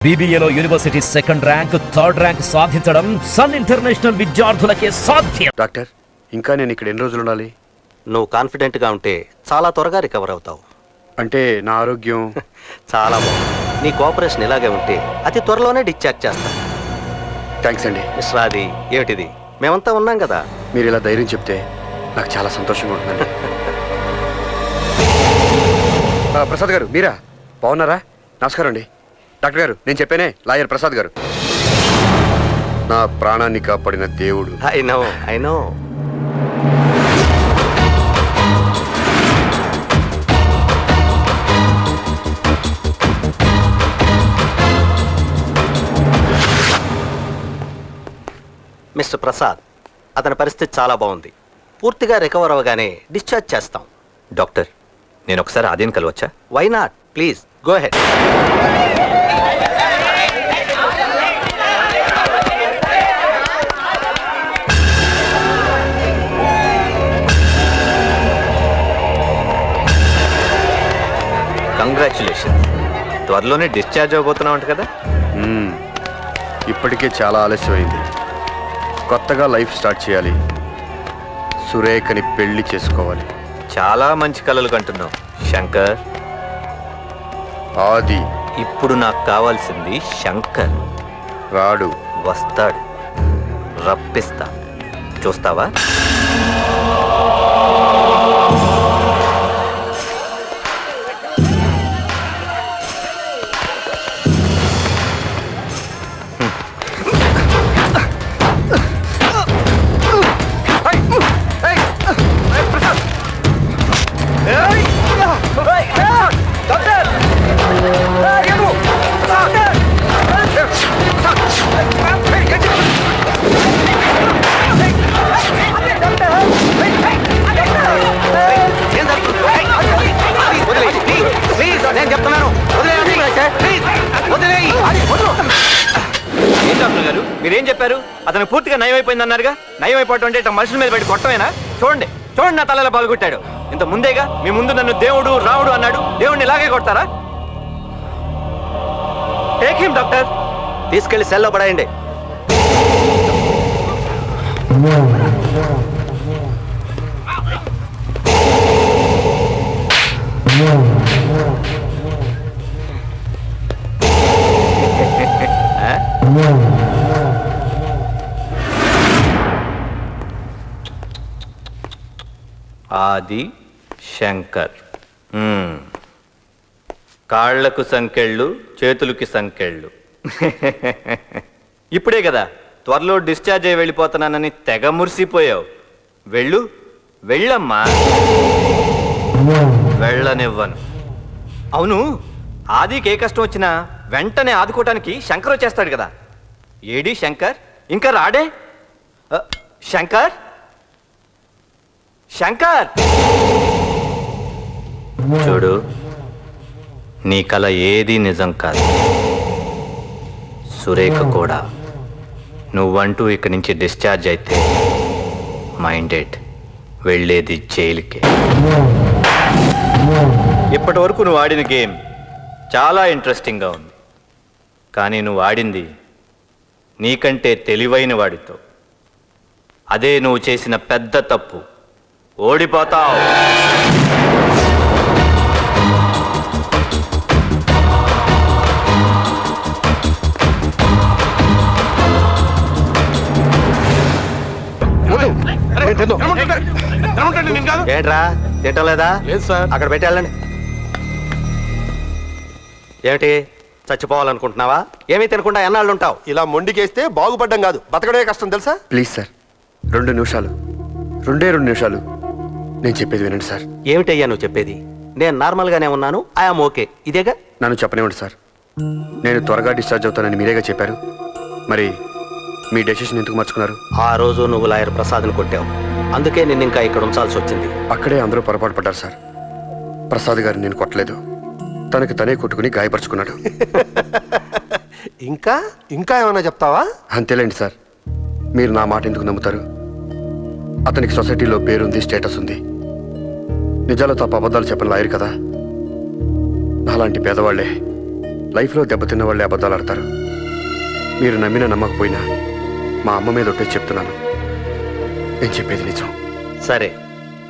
బీబీఏలో university second rank third rank సాధించడం Sun international విద్యార్థులకే సాధ్యం. డాక్టర్ ఇంకా నేను ఇక్కడ ఎన్ని రోజులు ఉండాలి? నువ్వు కాన్ఫిడెంట్గా ఉంటే చాలా త్వరగా రికవర్ అవుతావు. అంటే నా ఆరోగ్యం? చాలా బాగుంది. నీ కోఆపరేషన్ ఇలాగే ఉంటే అతి త్వరలోనే డిశ్చార్జ్ చేస్తాం. థ్యాంక్స్ అండి. మిశ్రా అది ఏమిటిది? మేమంతా ఉన్నాం కదా. మీరు ఇలా ధైర్యం చెప్తే నాకు చాలా సంతోషంగా ఉంటుందండి. ఆ, ప్రసాద్ గారు మీరా? బాగున్నారా? నమస్కారం అండి. డాక్టర్ గారు నేను చెప్పానే లాయర్ ప్రసాద్ గారు. నా ప్రాణాన్ని కాపాడిన దేవుడు. I know I know. Mister Prasad అతని పరిస్థితి చాలా బాగుంది. పూర్తిగా రికవర్ అవ్వగానే డిశ్చార్జ్ చేస్తాం. డాక్టర్ నేను ఒకసారి ఆద్యం కలవచ్చా? Why not please go ahead congratulation త్వరలోనే డిశ్చార్జ్ అవబోతున్నావు అంట కదా. ఇప్పటికే చాలా ఆలస్యమైంది. కొత్తగా లైఫ్ స్టార్ట్ చేయాలి. సురేఖని పెళ్ళి చేసుకోవాలి. చాలా మంచి కలలు కంటున్నావు శంకర్. ఆది. ఇప్పుడు నాకు కావాల్సింది శంకర్. రాడు. వస్తాడు. రప్పిస్తా. చూస్తావా? చెప్పారు? అతను పూర్తిగా నయం అయిపోయింది అన్నారుగా నయం అయిపోవటం అంటే ఇట్లా మనుషుల మీద పెట్టి కొట్టమేనా? చూడండి చూడండి నా తలలో పాల్గొట్టాడు ఇంత ముందేగా మీ ముందు నన్ను దేవుడు రావుడు అన్నాడు. దేవుడిని ఇలాగే కొడతారా? టేక్ హిమ్ డాక్టర్ తీసుకెళ్ళి సెల్లో పడేయండి. ఆది శంకర్. కాళ్ళకు సంకెళ్ళు చేతులకి సంకెళ్ళు. ఇప్పుడే కదా త్వరలో డిశ్చార్జ్ అయ్యి వెళ్ళిపోతున్నానని తెగ మురిసిపోయావు. వెళ్ళు వెళ్ళమ్మా. వెళ్ళనివ్వను. అవును ఆదికి ఏ కష్టం వచ్చినా వెంటనే ఆదుకోవటానికి శంకర్ వచ్చేస్తాడు కదా. ఏడి శంకర్? ఇంకా రాడే? శంకర్? శంకర్! చూడు నీ కల ఏది నిజం కాదు. సురేఖ కూడా. నువ్వంటూ ఇక్కడి నుంచి డిశ్చార్జ్ అయితే మైండెడ్ వెళ్ళేది జైలుకే. ఇప్పటి వరకు నువ్వు ఆడిన గేమ్ చాలా ఇంట్రెస్టింగ్గా ఉంది. కానీ నువ్వు ఆడింది నీకంటే తెలివైన వాడితో. అదే నువ్వు చేసిన పెద్ద తప్పు. ఓడిపోతావు. ఏంట్రా తింటలేదా? లేదు సార్. అక్కడ పెట్టి వెళ్ళండి. ఏమిటి చచ్చిపోవాలనుకుంటున్నావా? ఏమీ తినకుండా ఎన్నాళ్ళు ఉంటావు ఇలా మొండికేస్తే బాగుపడ్డం కాదు. బతకడే కష్టం తెలుసా? Please sir. రెండు నిమిషాలు. రెండే రెండు నిమిషాలు. నేను చెప్పేది వినండి సార్. ఏమిటయ్యా నువ్వు చెప్పేది? నేను నార్మల్గానే ఉన్నాను ఐఆమ్ ఓకే. ఇదేగా? నన్ను చెప్పనివ్వండి సార్. నేను త్వరగా డిశ్చార్జ్ అవుతానని మీరేగా చెప్పారు. మరి మీ డెసిషన్ ఎందుకు మార్చుకున్నారు? ఆ రోజు నువ్వు లాయర్ ప్రసాద్ని కొట్టావు. అందుకే నిన్ను ఇంకా ఇక్కడ ఉంచాల్సి వచ్చింది. అక్కడే అందరూ పొరపాటు పడ్డారు సార్. ప్రసాద్ గారిని నేను కొట్టలేదు. తనకి తనే కొట్టుకుని గాయపరుచుకున్నాడు. ఇంకా? ఇంకా ఏమైనా చెప్తావా? అంతేలేండి సార్. మీరు నా మాట ఎందుకు నమ్ముతారు? అతనికి సొసైటీలో పేరుంది స్టేటస్ ఉంది. నిజాలు తప్ప అబద్ధాలు చెప్పని లాయరు కదా? నాలాంటి పేదవాళ్ళే లైఫ్లో దెబ్బతిన్న వాళ్ళే అబద్ధాలు ఆడతారు. మీరు నమ్మినా నమ్మకపోయినా మా అమ్మ మీద ఒట్టేసి చెప్తున్నాను. నేను చెప్పేది నిజం. సరే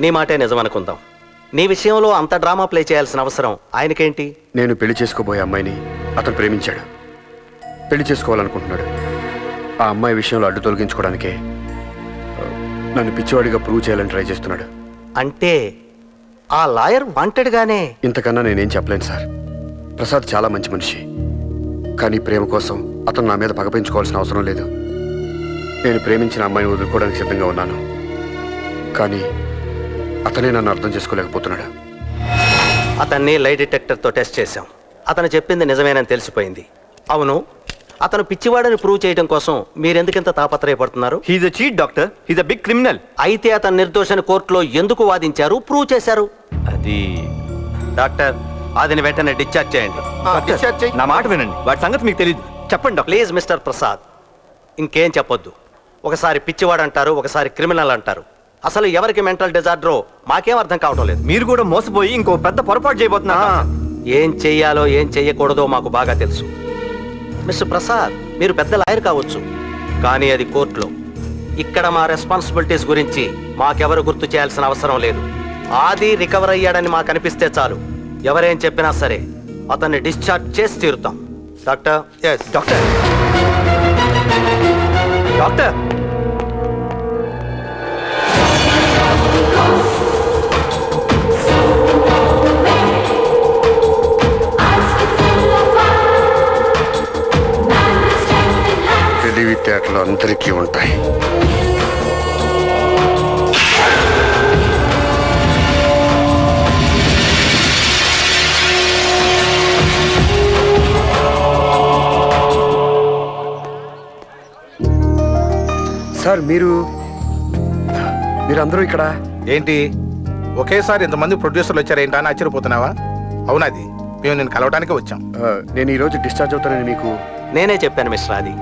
నీ మాటే నిజం అనుకుందాం. నీ విషయంలో అంత డ్రామా ప్లే చేయాల్సిన అవసరం ఆయనకేంటి? నేను పెళ్ళి చేసుకోబోయే అమ్మాయిని అతను ప్రేమించాడు. పెళ్ళి చేసుకోవాలనుకుంటున్నాడు. ఆ అమ్మాయి విషయంలో అడ్డు తొలగించుకోవడానికే నన్ను పిచ్చివాడిగా ప్రూవ్ చేయాలని ట్రై చేస్తున్నాడు. అంటే ఆ లాయర్ వాంటెడ్గానే ఇంతకన్నా నేనేం చెప్పలేను సార్. ప్రసాద్ చాలా మంచి మనిషి. కానీ ప్రేమ కోసం అతను నా మీద పగ పెంచుకోవాల్సిన అవసరం లేదు. నేను ప్రేమించిన అమ్మాయిని వదులుకోవడానికి సిద్ధంగా ఉన్నాను. కానీ అతనే నన్ను అర్థం చేసుకోలేకపోతున్నాడు. అతన్ని లై డిటెక్టర్తో టెస్ట్ చేశాం. అతను చెప్పింది నిజమేనని తెలిసిపోయింది. అవును అతను పిచ్చివాడని ప్రూవ్ చేయడం కోసం మీరెందుకింత తాపత్రయపడుతున్నారు? He's a cheat doctor he's a big criminal అయితే అతను నిర్దోషని కోర్టులో ఎందుకు వాదించారు? ప్రూవ్ చేశారు. అది డాక్టర్ అదిని వెంటనే డిశ్చార్జ్ చేయండి. నా మాట వినండి. వాటి సంగతి మీకు తెలియదు చెప్పండి ప్లీజ్ మిస్టర్ ప్రసాద్ ఇంకేం చెప్పొద్దు. ఒకసారి పిచ్చివాడు అంటారు ఒకసారి క్రిమినల్ అంటారు. అసలు ఎవరికి మెంటల్ డిజార్డరో మాకేం అర్థం కావటం లేదు. మీరు కూడా మోసపోయి ఇంకో పెద్ద పొరపాటు చేయబోతున్నా ఏం చెయ్యాలో ఏం చెయ్యకూడదో మాకు బాగా తెలుసు. మిస్టర్ ప్రసాద్ మీరు పెద్ద లాయర్ కావచ్చు కానీ అది కోర్టులో. ఇక్కడ మా రెస్పాన్సిబిలిటీస్ గురించి మాకెవరు గుర్తు చేయాల్సిన అవసరం లేదు. ఆది రికవర్ అయ్యాడని మాకు అనిపిస్తే చాలు. ఎవరేం చెప్పినా సరే అతన్ని డిశ్చార్జ్ చేసి తీరుతాం. డాక్టర్? డాక్టర్? డాక్టర్? అందరికీ ఉంటాయి. సార్ మీరు మీరందరూ ఇక్కడ? ఏంటి? ఒకేసారి ఇంతమంది ప్రొడ్యూసర్లు వచ్చారు ఏంటా అని ఆశ్చర్యపోతున్నావా? అవునది మేము నేను కలవడానికి వచ్చాం. నేను ఈరోజు డిశ్చార్జ్ అవుతానని మీకు నేనే చెప్పాను మిస్టర్ ఆది.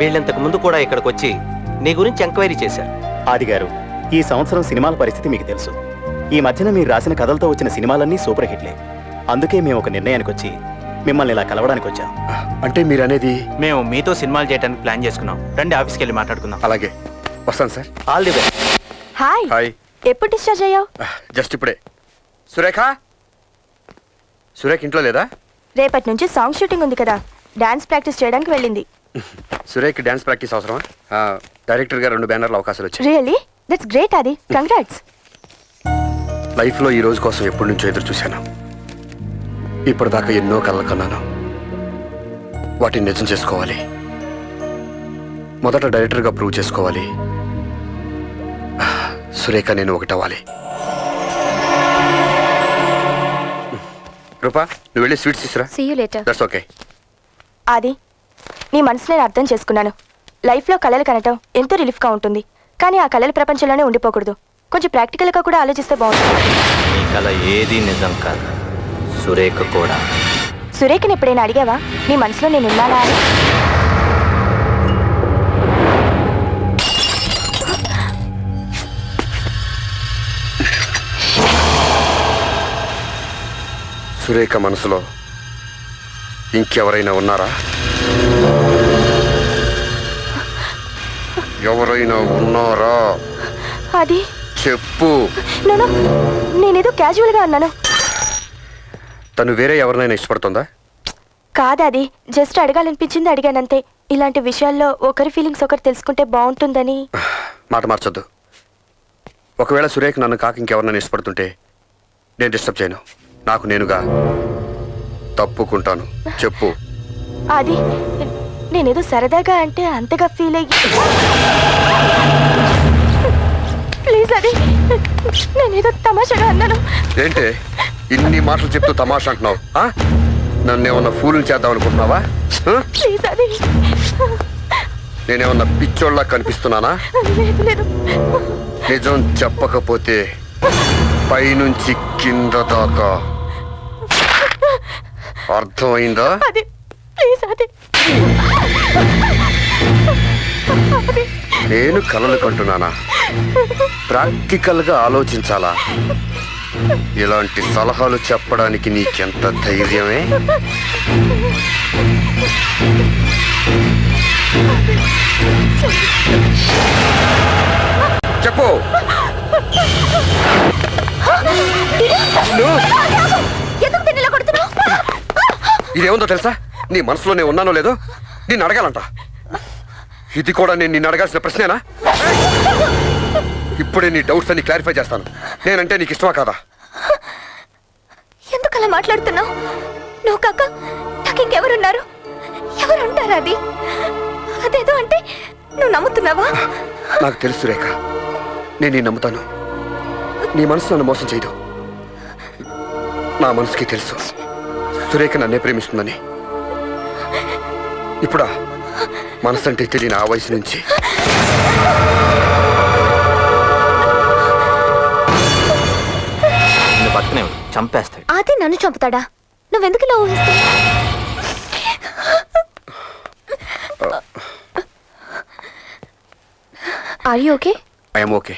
వీళ్ళింతకు ముందు కూడా ఇక్కడికి వచ్చి నీ గురించి ఎంక్వైరీ చేశారు. ఆది గారు ఈ సంవత్సరం సినిమాల పరిస్థితి మీకు తెలుసు. ఈ మధ్యన మీరు రాసిన కథలతో వచ్చిన సినిమాలన్నీ సూపర్ హిట్లే. అందుకే మేము ఒక నిర్ణయానికి వచ్చి మిమ్మల్ని ఇలా కలవడానికి వచ్చాం అంటే మీరు అనేది మేము మీతో సినిమాలు చేయడానికి ప్లాన్ చేసుకున్నాం. రండి ఆఫీస్కి వెళ్ళి మాట్లాడుకుందాం. అలాగే. వస్తాను sir. All the best hi. Hi ఎప్పుడు డిశ్చార్జ్ అయ్యావు? జస్ట్ ఇప్పుడే. సురేఖ? సురేఖ ఇంట్లో లేదా? రేపటి నుంచి సాంగ్ షూటింగ్ ఉంది కదా. డాన్స్ ప్రాక్టీస్ చేయడానికి వెళ్ళింది. సురేఖ్ డాన్స్ ప్రాక్టీస్ అవసరమా? ఆ, డైరెక్టర్ గారు రెండు బ్యానర్లు అవకాశాలు వచ్చాయి. రియల్లీ దట్స్ గ్రేట్ అది కంగ్రాట్స్ లైఫ్లో ఈ రోజు కోసం ఎప్పటి నుంచో ఎదురు చూశాను. ఇప్పటిదాకా ఎన్నో కళ్ళ కన్నాను. వాటిని నిజం చేసుకోవాలి. మొదట డైరెక్టర్గా ప్రూవ్ చేసుకోవాలి. సురేఖ నేను ఒకటవ్వాలి. రూపా నువ్వు వెళ్ళి స్వీట్స్ తీసురా దట్స్ ఓకే ఆది నీ మనసు నేను అర్థం చేసుకున్నాను. లైఫ్లో కళలు కనటం ఎంతో రిలీఫ్గా ఉంటుంది. కానీ ఆ కళల ప్రపంచంలోనే ఉండిపోకూడదు. కొంచెం ప్రాక్టికల్గా కూడా ఆలోచిస్తే బాగుంటుంది. ఈ కళ ఏది నిజం కాదు. సురేఖ కూడా. సురేఖని ఎప్పుడైనా అడిగావా? నీ మనసులో నేను ఉన్నానా అని? సురేఖ మనసులో ఇంకెవరైనా ఉన్నారా? ఎవరైనా ఉన్నారా? అది? చెప్పు. నేను నేనేదో క్యాజువల్గా అన్నాను. తను వేరే ఎవరినైనా ఇష్టపడుతుందా? కాదది జస్ట్ అడగాలనిపించింది అడిగానంతే. ఇలాంటి విషయాల్లో ఒకరి ఫీలింగ్స్ ఒకరు తెలుసుకుంటే బాగుంటుందని. మాట మార్చొద్దు. ఒకవేళ సురేఖ నన్ను కాక ఇంకెవరినైనా ఇష్టపడుతుంటే నేను డిస్టర్బ్ చేయను. నాకు నేనుగా తప్పుకుంటాను. చెప్పు. అది నేనేదో సరదాగా అంటే అంతగా ఫీల్ అయ్యి ప్లీజ్ అది. నేనేదో తమాషాగా అన్నాను. ఏంటి? ఇన్ని మాటలు చెప్తూ తమాషా అంటున్నావు. ఆ? నన్ను ఏమన్నా ఫూల్ని చేద్దాం అనుకుంటున్నావా? ప్లీజ్ అది. నేనేమన్నా పిచ్చోళ్ళ కనిపిస్తున్నానా? నిజం చెప్పకపోతే పైనుంచి కింద దాకా. అర్థమైందా? అది. ప్లీజ్ అది. నేను కలలు కంటున్నానా? ప్రాక్టికల్గా ఆలోచించాలా? ఇలాంటి సలహాలు చెప్పడానికి నీకెంత ధైర్యమే? చెప్పు. ఇదేముందో తెలుసా? నీ మనసులో నేను ఉన్నానో లేదో నిన్ను అడగాలంట. ఇది కూడా నేను నిన్ను అడగాల్సిన ప్రశ్నేనా? ఇప్పుడే నీ డౌట్స్ అన్ని క్లారిఫై చేస్తాను. నేనంటే నీకు ఇష్టమా కాదా? ఎందుకు అలా మాట్లాడుతున్నావు? నువ్వు కాక నాకు ఇంకెవరున్నారు? ఎవరు ఉంటారు అది? అదేదో అంటే నువ్వు నమ్ముతున్నావా? నాకు తెలుసు రేఖ. నేను నీ నమ్ముతాను. నీ మనసు నన్ను మోసం చేయదు. నా మనసుకి తెలుసు. సురేఖ నన్నే ప్రేమిస్తుందని. ఇప్పుడా? మనసు అంటే తెలియని ఆ వయసు నుంచి. నిన్ను పక్కనే చంపేస్తాడు. అది నన్ను చంపుతాడా? నువ్వెందుకు ఇలా ఊహిస్తున్నావు? Are you okay I'm okay